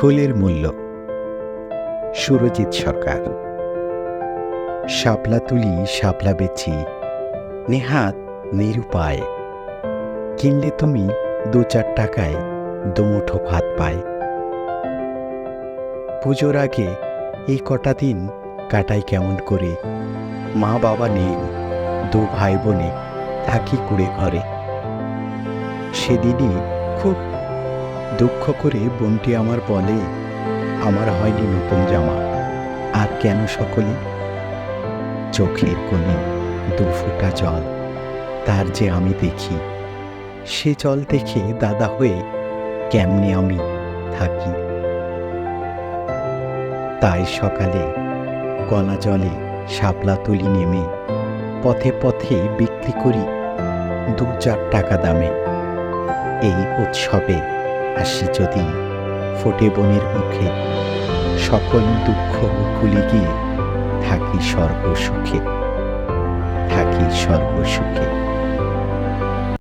ফুলের মূল্য। সুরজিৎ সরকার। শাপলা তুলি, শাপলা বেচি, নেহাত নিরুপায়। কিনলে তুমি দু চার টাকায় দুমুঠো ভাত পায়। পুজোর আগে এই কটা দিন কাটাই কেমন করে। মা বাবা নেই, দু ভাই বোনে থাকি কুড়ে ঘরে। সেদিনই খুব দুঃখ করে বোনটি আমার বলে, আমার হয়নি নতুন জামা। আর কেন সকলে? চোখের কোণে দু ফোঁটা জল। তার যে আমি দেখি, সে জল দেখে দাদা হয়ে কেমনে আমি থাকি? তাই সকালে গলা জলে শাপলা তুলি নেমে, পথে পথে বিক্রি করি দু চার টাকা দামে। এই উৎসবে আসি যদি ফোটে বনের মুখে সকল দুঃখ ভুলে গিয়ে থাকি সর্বসুখে থাকি সর্বসুখে।